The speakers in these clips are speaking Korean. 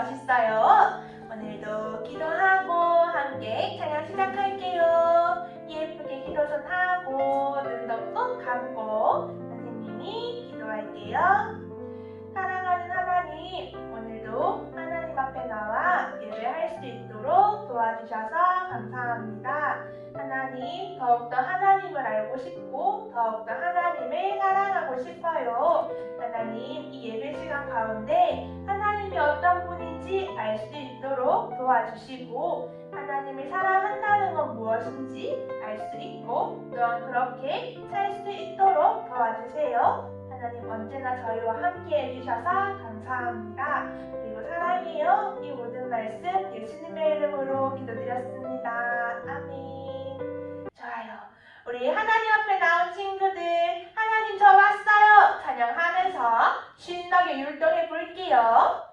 멋있어요. 오늘도 기도하고 함께 찬양 시작할게요. 예쁘게 기도선 하고 꼭 감고 선생님이 기도할게요. 사랑하는 하나님, 오늘도 하나님 앞에 나와 예배할 수 있도록 도와주셔서 더욱더 하나님을 알고 싶고, 더욱더 하나님을 사랑하고 싶어요. 하나님, 이 예배 시간 가운데 하나님이 어떤 분인지 알 수 있도록 도와주시고, 하나님을 사랑한다는 건 무엇인지 알 수 있고, 또한 그렇게 살 수 있도록 도와주세요. 하나님 언제나 저희와 함께 해주셔서 감사합니다. 그리고 사랑해요. 이 모든 말씀 예수님의 이름으로 기도드렸습니다. 아멘. 우리 하나님 앞에 나온 친구들, 하나님 저 왔어요. 찬양하면서 신나게 율동해 볼게요.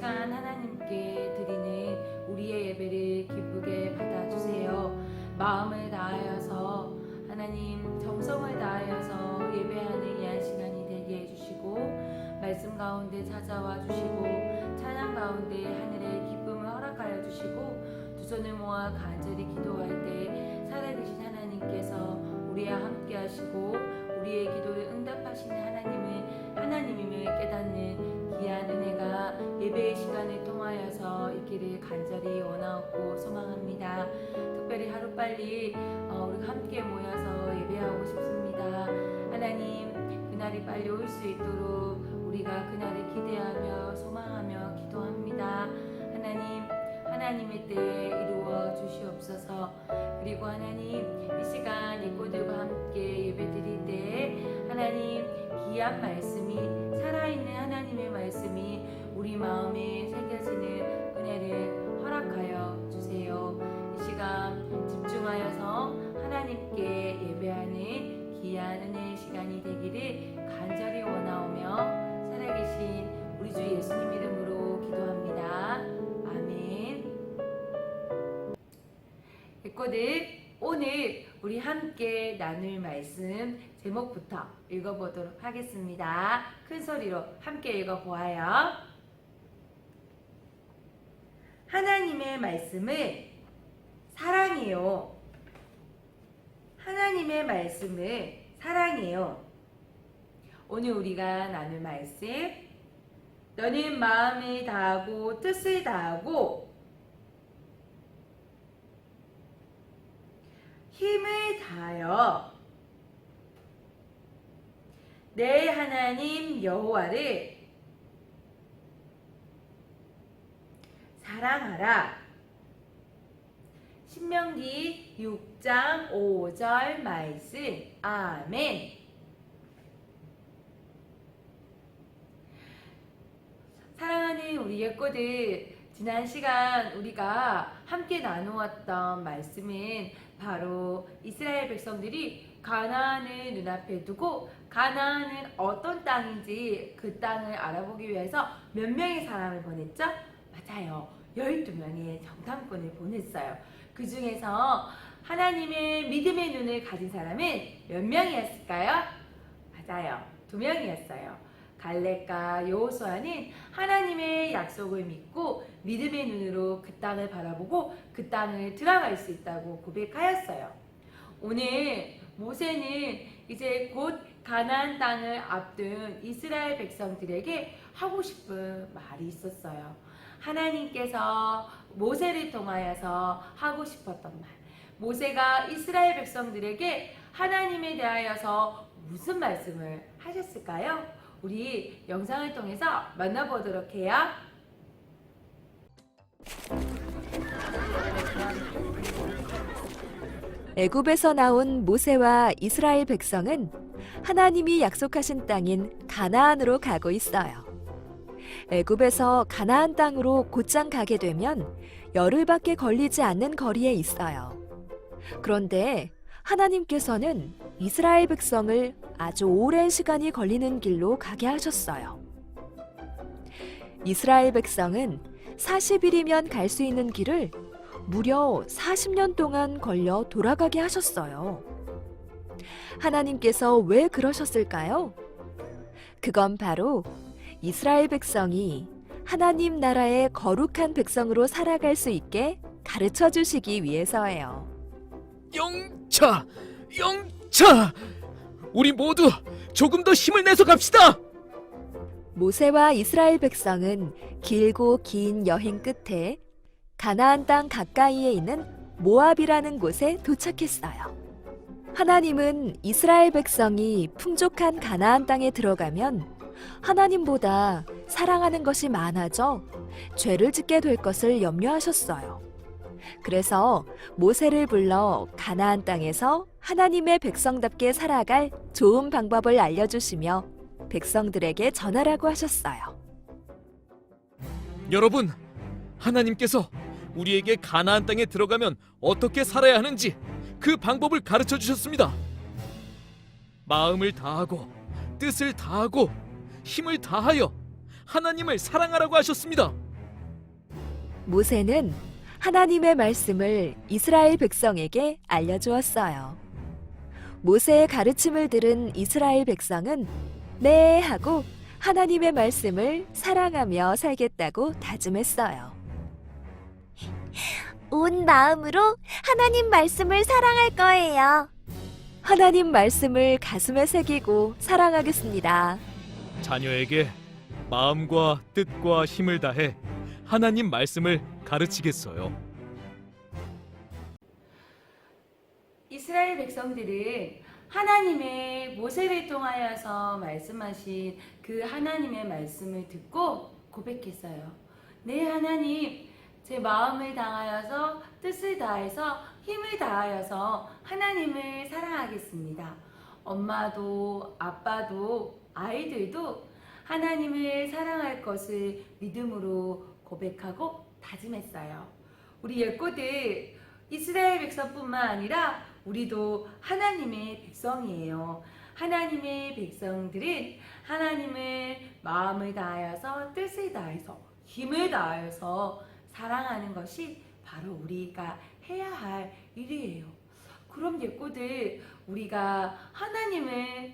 시간 하나님께 드리는 우리의 예배를 기쁘게 받아주세요. 마음을 다하여서 하나님 정성을 다하여서 예배하는 이한 시간이 되게 해주시고 말씀 가운데 찾아와 주시고 찬양 가운데 하늘의 기쁨을 허락하여 주시고 두 손을 모아 간절히 기도할 때 살아계신 하나님께서 우리와 함께 하시고 우리의 기도를 응답하시는 하나님을 하나님임을 깨닫는 귀한 은혜가 예배의 시간을 통하여서 있기를 간절히 원하옵고 소망합니다. 특별히 하루빨리 어, 우리가 함께 모여서 예배하고 싶습니다. 하나님 그날이 빨리 올 수 있도록 우리가 그날을 기대하며 소망하며 기도합니다. 하나님 하나님의 때에 이루어 주시옵소서. 그리고 하나님 이 시간 이꼬들과 함께 예배 드릴 때 하나님 귀한 말씀이 살아있는 하나님의 말씀이 우리 마음에 새겨지는 은혜를 허락하여 주세요. 이 시간 집중하여서 하나님께 예배하는 귀한 은혜의 시간이 되기를 간절히 원하오며 살아계신 우리 주 예수님 이름으로 기도합니다. 아멘. 예꼬들 오늘 우리 함께 나눌 말씀 제목부터 읽어보도록 하겠습니다. 큰 소리로 함께 읽어보아요. 하나님의 말씀을 사랑해요. 하나님의 말씀을 사랑해요. 오늘 우리가 나눌 말씀 너는 마음을 다하고 뜻을 다하고 힘을 다하여 내 하나님 여호와를 사랑하라. 신명기 6장 5절 말씀. 아멘. 사랑하는 우리 예꼬들 지난 시간 우리가 함께 나누었던 말씀은 바로 이스라엘 백성들이 가나안을 눈앞에 두고 가나안은 어떤 땅인지 그 땅을 알아보기 위해서 몇 명의 사람을 보냈죠? 맞아요. 12명의 정탐꾼을 보냈어요. 그 중에서 하나님의 믿음의 눈을 가진 사람은 몇 명이었을까요? 맞아요. 두 명이었어요. 갈렙과 여호수아는 하나님의 약속을 믿고 믿음의 눈으로 그 땅을 바라보고 그 땅을 들어갈 수 있다고 고백하였어요. 오늘 모세는 이제 곧 가나안 땅을 앞둔 이스라엘 백성들에게 하고 싶은 말이 있었어요. 하나님께서 모세를 통하여서 하고 싶었던 말. 모세가 이스라엘 백성들에게 하나님에 대하여서 무슨 말씀을 하셨을까요? 우리 영상을 통해서 만나보도록 해요. 애굽에서 나온 모세와 이스라엘 백성은 하나님이 약속하신 땅인 가나안으로 가고 있어요. 애굽에서 가나안 땅으로 곧장 가게 되면 열흘밖에 걸리지 않는 거리에 있어요. 그런데 하나님께서는 이스라엘 백성을 아주 오랜 시간이 걸리는 길로 가게 하셨어요. 이스라엘 백성은 40일이면 갈 수 있는 길을 무려 40년 동안 걸려 돌아가게 하셨어요. 하나님께서 왜 그러셨을까요? 그건 바로 이스라엘 백성이 하나님 나라의 거룩한 백성으로 살아갈 수 있게 가르쳐 주시기 위해서예요. 영차, 영차. 우리 모두 조금 더 힘을 내서 갑시다. 모세와 이스라엘 백성은 길고 긴 여행 끝에 가나안 땅 가까이에 있는 모압이라는 곳에 도착했어요. 하나님은 이스라엘 백성이 풍족한 가나안 땅에 들어가면 하나님보다 사랑하는 것이 많아져 죄를 짓게 될 것을 염려하셨어요. 그래서 모세를 불러 가나안 땅에서 하나님의 백성답게 살아갈 좋은 방법을 알려주시며 백성들에게 전하라고 하셨어요. 여러분, 하나님께서 우리에게 가나안 땅에 들어가면 어떻게 살아야 하는지 그 방법을 가르쳐 주셨습니다. 마음을 다하고 뜻을 다하고 힘을 다하여 하나님을 사랑하라고 하셨습니다. 모세는 하나님의 말씀을 이스라엘 백성에게 알려주었어요. 모세의 가르침을 들은 이스라엘 백성은 네 하고 하나님의 말씀을 사랑하며 살겠다고 다짐했어요. 온 마음으로 하나님 말씀을 사랑할 거예요. 하나님 말씀을 가슴에 새기고 사랑하겠습니다. 자녀에게 마음과 뜻과 힘을 다해 하나님 말씀을 가르치겠어요. 이스라엘 백성들은 하나님의 모세를 통하여서 말씀하신 그 하나님의 말씀을 듣고 고백했어요. 네, 하나님, 제 마음을 다하여서 뜻을 다해서 힘을 다하여서 하나님을 사랑하겠습니다. 엄마도 아빠도 아이들도 하나님을 사랑할 것을 믿음으로 고백하고 다짐했어요. 우리 예꼬들 이스라엘 백성뿐만 아니라 우리도 하나님의 백성이에요. 하나님의 백성들은 하나님을 마음을 다하여서 뜻을 다해서 힘을 다하여서 사랑하는 것이 바로 우리가 해야 할 일이에요. 그럼 예꼬들 우리가 하나님을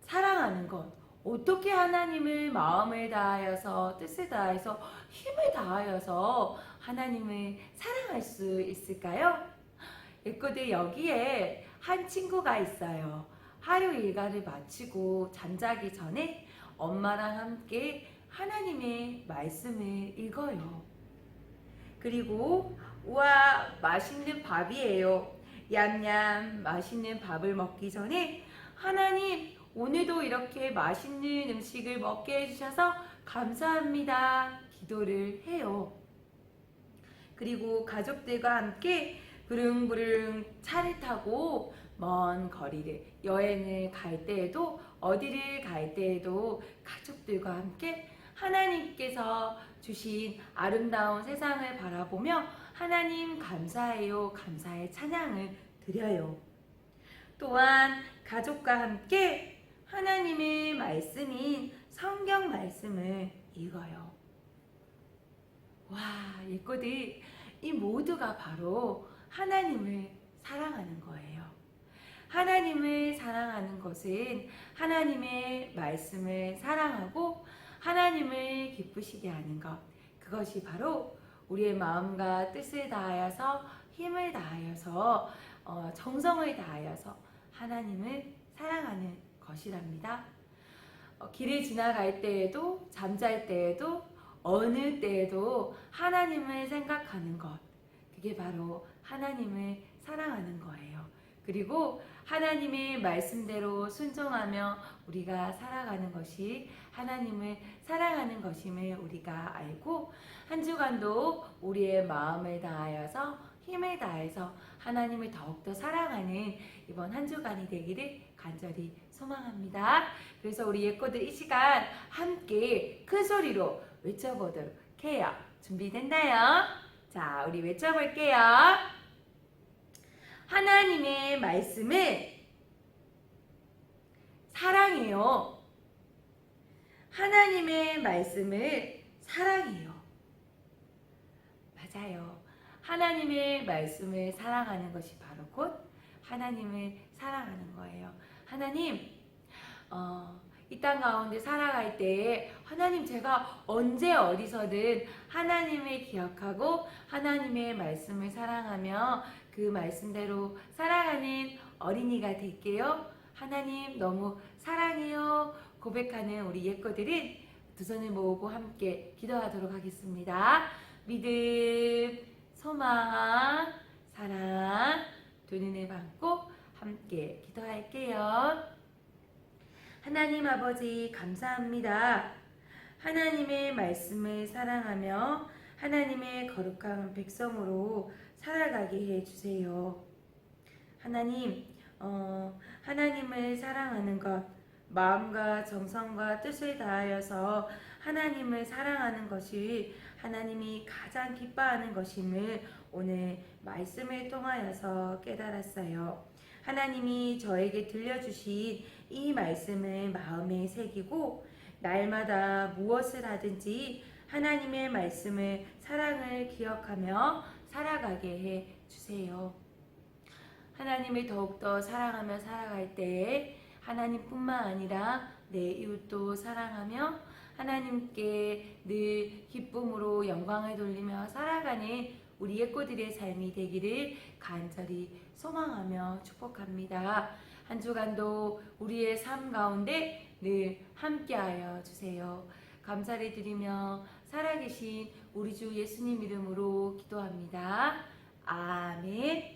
사랑하는 것 어떻게 하나님을 마음을 다하여서 뜻을 다해서 힘을 다하여서 하나님을 사랑할 수 있을까요? 예꼬들 여기에 한 친구가 있어요. 하루 일과를 마치고 잠자기 전에 엄마랑 함께 하나님의 말씀을 읽어요. 그리고 우와 맛있는 밥이에요. 얌얌 맛있는 밥을 먹기 전에 하나님 오늘도 이렇게 맛있는 음식을 먹게 해주셔서 감사합니다. 기도를 해요. 그리고 가족들과 함께 부릉부릉 차를 타고 먼 거리를 여행을 갈 때에도 어디를 갈 때에도 가족들과 함께 하나님께서 주신 아름다운 세상을 바라보며 하나님 감사해요 감사의 찬양을 드려요. 또한 가족과 함께 하나님의 말씀인 성경 말씀을 읽어요. 와, 예꼬들 이 모두가 바로 하나님을 사랑하는 거예요. 하나님을 사랑하는 것은 하나님의 말씀을 사랑하고 하나님을 기쁘시게 하는 것. 그것이 바로 우리의 마음과 뜻을 다하여서 힘을 다하여서 어, 정성을 다하여서 하나님을 사랑하는 것이랍니다. 어, 길을 지나갈 때에도 잠잘 때에도 어느 때에도 하나님을 생각하는 것. 그게 바로 하나님을 사랑하는 거예요. 그리고 하나님의 말씀대로 순종하며 우리가 살아가는 것이 하나님을 사랑하는 것임을 우리가 알고 한 주간도 우리의 마음을 다하여서 힘을 다해서 하나님을 더욱더 사랑하는 이번 한 주간이 되기를 간절히 소망합니다. 그래서 우리 예꼬들 이 시간 함께 큰 소리로 외쳐보도록 해요. 준비됐나요? 자, 우리 외쳐볼게요. 하나님의 말씀을 사랑해요. 하나님의 말씀을 사랑해요. 맞아요. 하나님의 말씀을 사랑하는 것이 바로 곧 하나님을 사랑하는 거예요. 하나님, 어, 이 땅 가운데 살아갈 때 하나님 제가 언제 어디서든 하나님을 기억하고 하나님의 말씀을 사랑하며 그 말씀대로 살아가는 어린이가 될게요. 하나님 너무 사랑해요. 고백하는 우리 예거들은 두 손을 모으고 함께 기도하도록 하겠습니다. 믿음, 소망, 사랑, 두 눈을 감고 함께 기도할게요. 하나님 아버지 감사합니다. 하나님의 말씀을 사랑하며 하나님의 거룩한 백성으로 살아가게 해 주세요. 하나님, 어, 하나님을 사랑하는 것, 마음과 정성과 뜻을 다하여서 하나님을 사랑하는 것이 하나님이 가장 기뻐하는 것임을 오늘 말씀을 통하여서 깨달았어요. 하나님이 저에게 들려주신 이 말씀을 마음에 새기고 날마다 무엇을 하든지 하나님의 말씀을 사랑을 기억하며 살아가게 해 주세요. 하나님을 더욱더 사랑하며 살아갈 때에 하나님뿐만 아니라 내 이웃도 사랑하며 하나님께 늘 기쁨으로 영광을 돌리며 살아가는 우리 예꼬들의 삶이 되기를 간절히 소망하며 축복합니다. 한 주간도 우리의 삶 가운데 늘 함께하여 주세요. 감사를 드리며 살아계신 우리 주 예수님 이름으로 기도합니다. 아멘.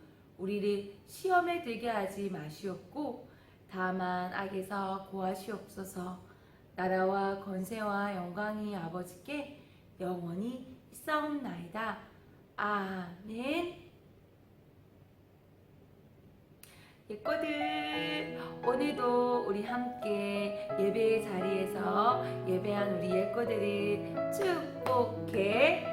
우리를 시험에 들게 하지 마시옵고 다만 악에서 구하시옵소서. 나라와 건세와 영광이 아버지께 영원히 있사옵나이다. 아멘. 예꺼들 오늘도 우리 함께 예배 자리에서 예배한 우리 예꺼들을 축복해.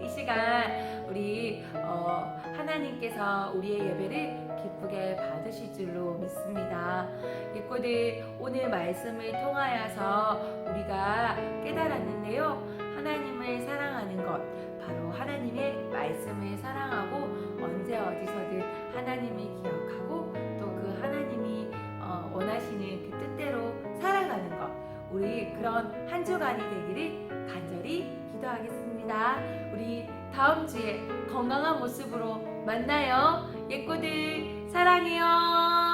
이 시간 우리 어, 하나님께서 우리의 예배를 기쁘게 받으실 줄로 믿습니다. 예꼬들 오늘 말씀을 통하여서 우리가 깨달았는데요. 하나님을 사랑하는 것 바로 하나님의 말씀을 사랑하고 언제 어디서든 하나님을 기억하고 또 그 하나님이 어, 원하시는 그 뜻대로 살아가는 것 우리 그런 한 주간이 되기를 간절히 기도하겠습니다. 우리 다음 주에 건강한 모습으로 만나요. 예꼬들 사랑해요.